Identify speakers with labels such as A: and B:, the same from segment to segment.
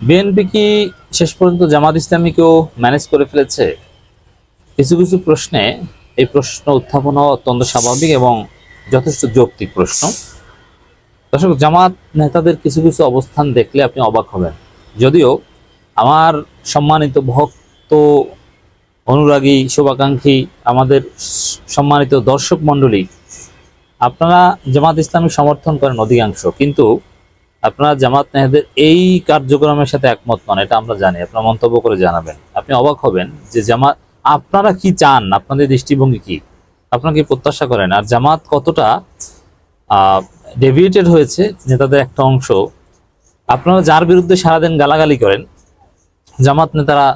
A: BNP কি শেষ পর্যন্ত জামাত ইসলামীকেও ম্যানেজ করে ফেলেছে? কিছু কিছু প্রশ্নে এই প্রশ্ন উত্থাপন হওয়া অত্যন্ত স্বাভাবিক এবং যথেষ্ট যৌক্তিক প্রশ্ন। দর্শক, জামাত নেতাদের কিছু কিছু অবস্থান দেখলে আপনি অবাক হবেন। যদিও আমার সম্মানিত ভক্ত অনুরাগী, শুভাকাঙ্ক্ষী, আমাদের সম্মানিত দর্শক মণ্ডলী, আপনারা জামাত ইসলামী সমর্থন করেন অধিকাংশ। কিন্তু আপনারা জামাত নেহাদের এই কার্যক্রমের সাথে একমত নন, এটা আমরা জানি, আপনারা মন্তব্য করে জানাবেন। আপনি অবাক হবেন যে জামাত, আপনারা কি চান? আপনাদের দৃষ্টিভঙ্গি কি? আপনারা কি প্রত্যাশা করেন। আর জামাত কতটা ডেভিয়েটেড হয়েছে নেতাদের একটা অংশ, আপনারা যার বিরুদ্ধে সারাদিন গালাগালি করেন, জামাত নেতারা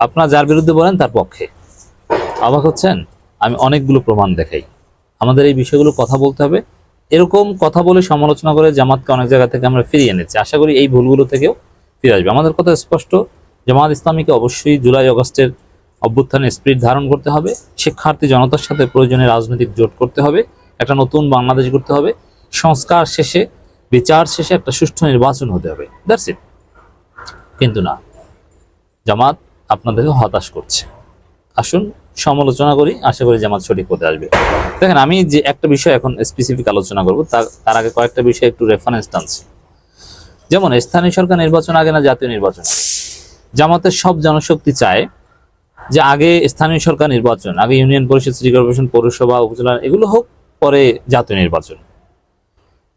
A: আপনারা যার বিরুদ্ধে বলেন তার পক্ষে। অবাক হচ্ছেন? আমি অনেকগুলো প্রমাণ দেখাই। আমাদের এই বিষয়গুলো কথা বলতে হবে। এরকম কথা বলে সমালোচনা করে জামাতকে অনেক জায়গা থেকে আমরা ফিরিয়ে এনেছি। আশা করি এই ভুলগুলো থেকেও ফিরে আসবে। আমাদের কথা স্পষ্ট, জামাত ইসলামীকে অবশ্যই জুলাই আগস্টের অভ্যুত্থানে স্পিরিট ধারণ করতে হবে, শিক্ষার্থী জনতার সাথে প্রয়োজনে রাজনৈতিক জোট করতে হবে, একটা নতুন বাংলাদেশ করতে হবে, সংস্কার শেষে, বিচার শেষে একটা সুষ্ঠু নির্বাচন হতে হবে। দ্যাটস ইট কিন্তু না, জামাত আপনাদেরকে হতাশ করছে। আসুন সমালোচনা করি, আশা করি জামাত সঠিক পথে আসবে। দেখেন, আমি যে একটা বিষয় এখন স্পেসিফিক আলোচনা করব, তার আগে কয়েকটা বিষয় একটু রেফারেন্স টানছি। যেমন, স্থানীয় সরকার নির্বাচন আগে না জাতীয় নির্বাচন জামাতের সব জনশক্তি চায় যে আগে স্থানীয় সরকার নির্বাচন, আগে ইউনিয়ন পরিষদ, সিটি কর্পোরেশন, পৌরসভা, উপজেলা, এগুলো হোক, পরে জাতীয় নির্বাচন।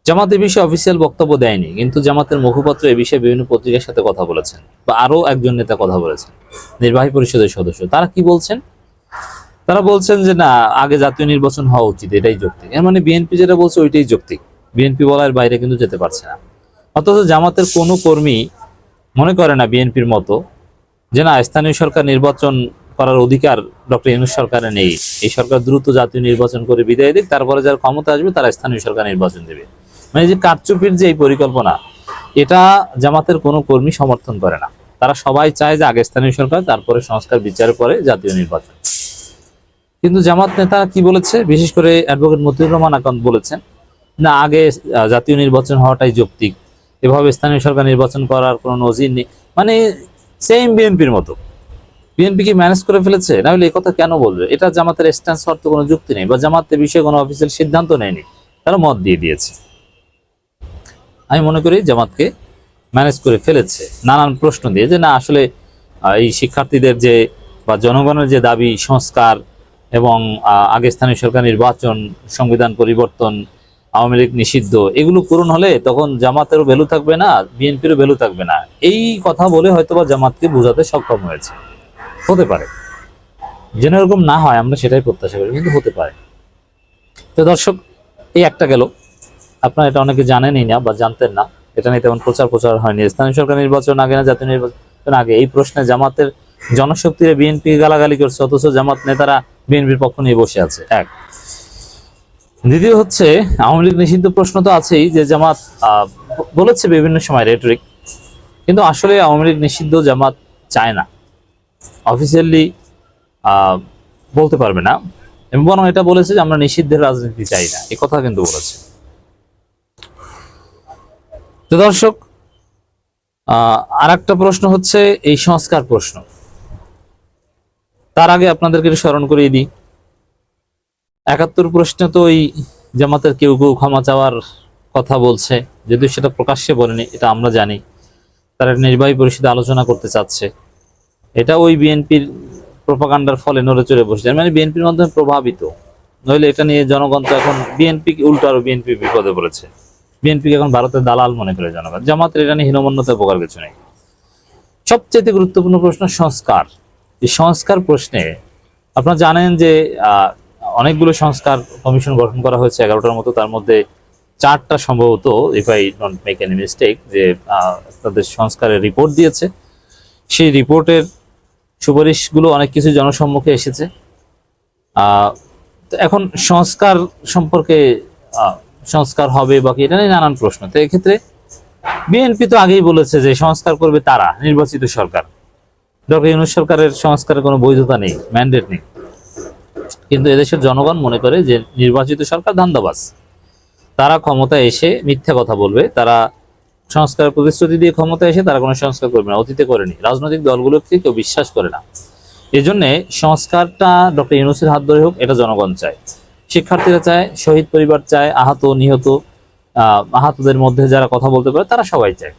A: জামাত এ বিষয়ে অফিসিয়াল বক্তব্য দেয়নি, কিন্তু জামাতের মুখপাত্র এ বিষয়ে বিভিন্ন পত্রিকার সাথে কথা বলেছেন, বা আরও একজন নেতা কথা বলেছেন, নির্বাহী পরিষদের সদস্য। তারা কি বলছেন? তারা বলছেন যে, না, আগে জাতীয় নির্বাচন হওয়া উচিত, এটাই যৌক্তিক। এর মানে বিএনপি যেটা বলছে, ওইটাই যৌক্তিক। বিএনপি বলার বাইরে কিন্তু যেতে পারছে না। অথচ জামাতের কোনো কর্মী মনে করে না বিএনপির মতো যে, না, স্থানীয় সরকার নির্বাচন করার অধিকার ডক্টর ইউনুস সরকারের নেই। এই সরকার দ্রুত জাতীয় নির্বাচন করে বিদায় দিক, তারপরে যার ক্ষমতা আসবে, তারা স্থানীয় সরকার নির্বাচন দেবে। মানে যে কারচুপির যে এই পরিকল্পনা, এটা জামাতের কোনো কর্মী সমর্থন করে না। তারা সবাই চায় যে, আগে স্থানীয় সরকার, তারপরে সংস্কার বিচারের পরে জাতীয় নির্বাচন। কিন্তু জামাত নেতা কি বলেছে? বিশেষ করে অ্যাডভোকেট মতিউর রহমান আকান্ত বলেছেন, না, আগে জাতীয় নির্বাচন হওয়াটাই যৌক্তিক। এভাবে স্থানীয় সরকার নির্বাচন করার কোনো নজির নেই। মানে সেম বিএনপির মতো। বিএনপি কি ম্যানেজ করে ফেলেছে? না হলে এই কথা কেন বলবে? এটা জামাতের স্ট্যান্স হওয়ার তো কোনো যুক্তি নেই বা জামাতের বিষয়ে কোনো অফিসিয়াল সিদ্ধান্ত নেয়নি। তারা মত দিয়ে দিয়েছে। আমি মনে করি জামাতকে ম্যানেজ করে ফেলেছে। নানান প্রশ্ন দিয়ে যে, না, আসলে এই শিক্ষার্থীদের যে বা জনগণের যে দাবি, সংস্কার এবং আগে স্থানীয় সরকার নির্বাচন, সংবিধান পরিবর্তন, আওয়ামী লীগ নিষিদ্ধ, এগুলো পূরণ হলে তখন জামাতেরও ভ্যালু থাকবে না, বিএনপিরও ভ্যালু থাকবে না। এই কথা বলে হয়তোবা জামাতকে বোঝাতে সক্ষম হয়েছে। হতে পারে। যেন এরকম না হয়, আমরা সেটাই প্রত্যাশা করি, কিন্তু হতে পারে। তো দর্শক, এই একটা গেল। আপনারা এটা অনেকে জানেনই না বা জানতেন না। এটা নিয়ে তেমন প্রচার প্রচার হয়নি। স্থানীয় সরকার নির্বাচন আগে না, জাতীয় নির্বাচন আগে। এই প্রশ্নে জামাতের জনশক্তির বিএনপি গালাগালি করছে, অথচ জামাত নেতারা বিএনপির পক্ষ নিয়ে বসে আছে। এক। দ্বিতীয় হচ্ছে, আওয়ামী লীগ নিষিদ্ধ প্রশ্ন তো আছেই যে জামাত বলেছে বিভিন্ন সময় রেটরিক কিন্তু আসলে আওয়ামী লীগ নিষিদ্ধ জামাত চায় না। অফিসিয়ালি বলতে পারবে না। এবং বরং এটা বলেছে যে আমরা নিষিদ্ধের রাজনীতি চাই না। এ কথা কিন্তু বলেছে। তো দর্শক আর একটা প্রশ্ন হচ্ছে, এই সংস্কার প্রশ্ন। তার আগে আপনাদেরকে স্মরণ করিয়ে দিই। একাত্তর প্রশ্নে তো ওই জামাতের কেউ কেউ ক্ষমা চাওয়ার কথা বলছে, যদিও সেটা প্রকাশ্যে বলেনি, এটা আমরা জানি। তারা নির্বাহী পরিষদে আলোচনা করতে চাচ্ছে। এটা ওই বিএনপির প্রপাগান্ডার ফলে নড়ে চড়ে বসে মানে বিএনপির মাধ্যমে প্রভাবিত। নইলে এটা নিয়ে জনগণ তো এখন বিএনপি উল্টো আরও বিএনপি বিপদে পড়েছে। বিএনপিকে এখন ভারতের দালাল মনে করে জনগণ। জামাতের এটা নিয়ে হীনমন্যতা প্রকার কিছু নেই। সবচেয়ে গুরুত্বপূর্ণ প্রশ্ন সংস্কার। এই সংস্কার প্রশ্নে আপনারা জানেন যে অনেকগুলো সংস্কার কমিশন গঠন করা হয়েছে এগারোটার মতো, তার মধ্যে চারটা সম্ভবত if I don't make any mistake যে তাদের সংস্কারের রিপোর্ট দিয়েছে। সেই রিপোর্টের সুপারিশগুলো অনেক কিছু জনসম্মুখে এসেছে। এখন সংস্কার সম্পর্কে সংস্কার হবে বাকি এটা নিয়ে নানান প্রশ্ন। তো এক্ষেত্রে বিএনপি তো আগেই বলেছে যে, সংস্কার করবে তারা, নির্বাচিত সরকার। ডক্টর ইউনুস সরকারের সংস্কারের কোনো বৈধতা নেই ম্যান্ডেট নেই। কিন্তু এদেশের জনগণ মনে করে যে নির্বাচিত সরকার ধান্দাবাজ। তারা ক্ষমতায় এসে মিথ্যা কথা বলবে তারা সংস্কার প্রতিশ্রুতি দিয়ে ক্ষমতা এসে তারা কোনো সংস্কার করবে না অতীতে করেনি। রাজনৈতিক দলগুলোকে কেউ বিশ্বাস করে না। এই জন্যে সংস্কারটা ডক্টর ইউনুসের হাত ধরে হোক এটা জনগণ চায়। শিক্ষার্থীরা চায় শহীদ পরিবার চায় আহত নিহত আহ, আহতদের মধ্যে যারা কথা বলতে পারে তারা সবাই চায়।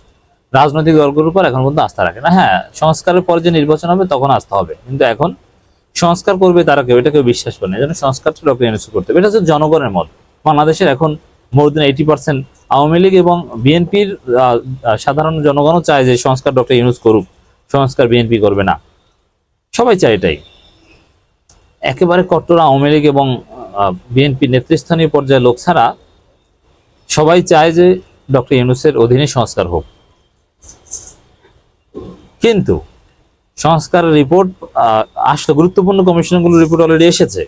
A: রাজনৈতিক দলগুলোর উপর এখন পর্যন্ত আস্থা রাখে না। হ্যাঁ সংস্কারের পরে যে নির্বাচন হবে, তখন আস্থা হবে। কিন্তু এখন সংস্কার করবে তারা কেউ, এটা কেউ বিশ্বাস করে না। জন্য সংস্কারটা ডক্টর ইউনুস করতে হবে। এটা হচ্ছে জনগণের মত। বাংলাদেশের এখন more than eighty percent Awami League এবং বিএনপির সাধারণ জনগণও চায় যে সংস্কার ডক্টর ইউনুস করুক। সংস্কার বিএনপি করবে না। সবাই চায় এটাই। একেবারে কট্টর আওয়ামী লীগ এবং বিএনপি নেতৃস্থানীয় পর্যায়ে লোক ছাড়া সবাই চায় যে ডক্টর ইউনুসের অধীনে সংস্কার হোক। কিন্তু সংস্কারের রিপোর্ট আসলো, গুরুত্বপূর্ণ কমিশনগুলোর রিপোর্ট অলরেডি এসেছে।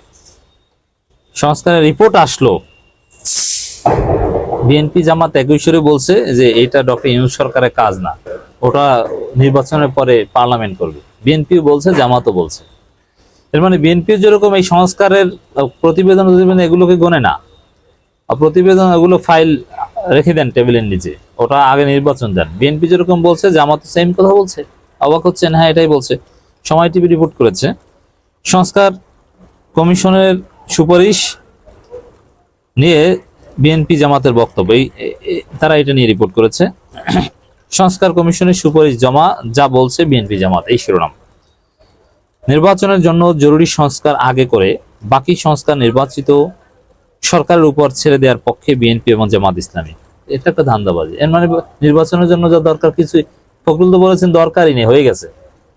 A: সংস্কারের রিপোর্ট আসলো। বিএনপি জামাত একই বলছে যে এটা ডক্টর ইউনুস সরকারের কাজ না। ওটা নির্বাচনের পরে পার্লামেন্ট করবে। বিএনপি বলছে, জামাতও বলছে। এর মানে বিএনপি যেরকম এই সংস্কারের প্রতিবেদন প্রতিবেদন এগুলোকে গনে না। প্রতিবেদন এগুলো ফাইল রেখে দেন টেবিলের নিচে। ওটা আগে নির্বাচন দেন। বিএনপি যেরকম বলছে জামাত সেম কথা বলছে। অবাক হচ্ছেন হ্যাঁ এটাই বলছে। সময় টিভি রিপোর্ট করেছে। সংস্কার কমিশনের সুপারিশ নিয়ে বিএনপি জামাতের বক্তব্য, এই তারা এটা নিয়ে রিপোর্ট করেছে। সংস্কার কমিশনের সুপারিশ জমা, যা বলছে বিএনপি জামাত, এই শিরোনাম। নির্বাচনের জন্য জরুরি সংস্কার আগে করে, বাকি সংস্কার নির্বাচিত সরকারের উপর ছেড়ে দেওয়ার পক্ষে বিএনপি এবং জামাত ইসলামী। এটা একটা ধান্দাবাজি। এর মানে নির্বাচনের জন্য যা দরকার, কিছুই ফখরুল তো বলেছেন দরকারই নেই, হয়ে গেছে।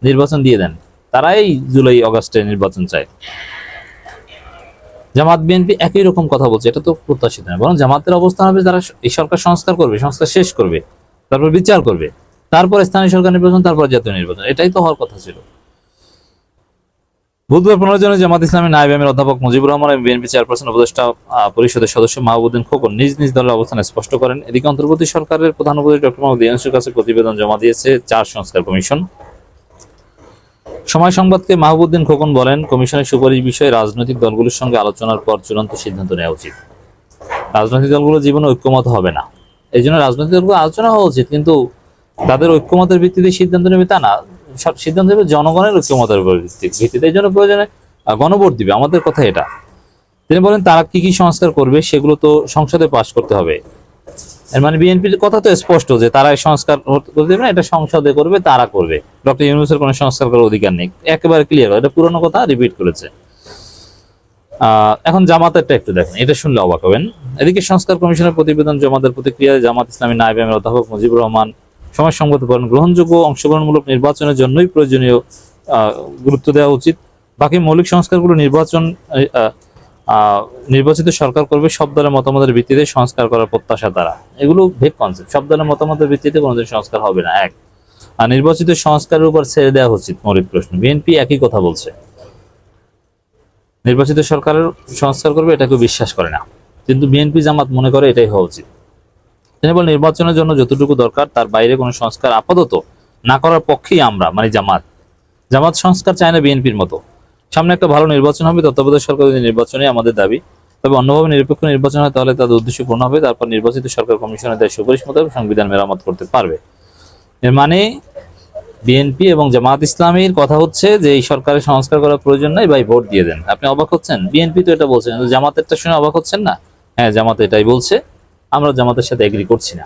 A: নির্বাচন দিয়ে দেন। তারাই জুলাই, অগাস্টে নির্বাচন চায়। জামাত বিএনপি একই রকম কথা বলছে, এটা তো প্রত্যাশিত নয়। বরং জামাতের অবস্থান হবে যারা এই সরকার সংস্কার করবে, সংস্কার শেষ করবে, তারপর বিচার করবে। তারপর স্থানীয় সরকার নির্বাচন, তারপর জাতীয় নির্বাচন। এটাই তো হওয়ার কথা ছিল। বুধবার পনেরো জনের জামাত ইসলামের নায়েব আমির অধ্যাপক মুজিবুর রহমান এবং বিএনপি চেয়ারপারসন উপদেষ্টা পরিষদের সদস্য মাহবুদ্দিন খোকন নিজ নিজ দলের অবস্থান স্পষ্ট করেন। এদিকে অন্তর্বর্তী সরকারের প্রধান উপদেষ্টা ডক্টর মোহাম্মদ ইউনুসের কাছে প্রতিবেদন জমা দিয়েছে চার সংস্কার কমিশন। সময় সংবাদকে মাহবুদ্দিন খোকন বলেন, কমিশনের সুপারিশ বিষয়ে রাজনৈতিক দলগুলোর সঙ্গে আলোচনার পর চূড়ান্ত সিদ্ধান্ত নেওয়া উচিত। রাজনৈতিক দলগুলো জীবনে ঐক্যমত হবে না। এই জন্য রাজনৈতিক দলগুলো আলোচনা হওয়া উচিত, কিন্তু তাদের ঐক্যমতের ভিত্তিতে সিদ্ধান্ত নেবে তা না। সিদ্ধান্ত নেবে জনগণের ঐক্যমতের উপর ভিত্তি- ভিত্তিতে। এই জন্য প্রয়োজনে গণভোট দিবে। আমাদের কথা এটা। তিনি বলেন, তারা কি কি সংস্কার করবে সেগুলো তো সংসদে পাশ করতে হবে। এর মানে বিএনপির কথা তো স্পষ্ট যে তারা সংস্কার করতে দেবে না, এটা সংসদে করবে, তারা করবে। ডক্টর ইউনুসের কোনো সংস্কার করার অধিকার নেই। একেবারে ক্লিয়ার এটা পুরনো কথা রিপিট করেছে। এখন জামাতেরটা একটু দেখেন। এটা শুনলে অবাক হবেন। এদিকে সংস্কার কমিশনের প্রতিবেদন জমাদের প্রতিক্রিয়ায় জামাত ইসলামী নায়েব অধ্যাপক মুজিবুর রহমান সময় সংগত করেন গ্রহণযোগ্য অংশগ্রহণমূলক নির্বাচনের জন্যই প্রয়োজনীয় গুরুত্ব দেওয়া উচিত। বাকি মৌলিক সংস্কারগুলো নির্বাচন নির্বাচিত সরকার করবে সব দলের মতামতের ভিত্তিতে সংস্কার করার প্রত্যাশা দ্বারা। এগুলো ভেগ কনসেপ্ট সব দলের মতামতের ভিত্তিতে কোনোদিন সংস্কার হবে না। এক। আর নির্বাচিত সংস্কারের উপর ছেড়ে দেওয়া উচিত, মৌলিক প্রশ্ন। বিএনপি একই কথা বলছে। নির্বাচিত সরকারের সংস্কার করবে এটা কেউ বিশ্বাস করে না। কিন্তু বিএনপি জামাত মনে করে এটাই হওয়া উচিত। তিনি বলেন নির্বাচনের জন্য যতটুকু দরকার, তার বাইরে কোনো সংস্কার আপাতত না করার পক্ষেই আমরা মানে জামাত। জামাত সংস্কার চায় না বিএনপির মতো। সামনে একটা ভালো নির্বাচন হবে, তত্ত্বাবধায়ক সরকার যদি নির্বাচনে আমাদের দাবি। তবে অন্যভাবে নিরপেক্ষ নির্বাচন হয়, তাহলে তাদের উদ্দেশ্য পূর্ণ হবে, তারপর নির্বাচিত সরকার কমিশনের দেয় সুপারিশ মোতাবেক সংবিধান মেরামত করতে পারবে। এর মানে বিএনপি এবং জামাত ইসলামীর কথা হচ্ছে যে, এই সরকারের সংস্কার করার প্রয়োজন নাই, ভাই ভোট দিয়ে দেন। আপনি অবাক হচ্ছেন? বিএনপি তো এটা বলছেন জামাতেরটা শুনে অবাক হচ্ছেন না? হ্যাঁ জামাত এটাই বলছে। আমরা জামাতের সাথে এগ্রি করছি না।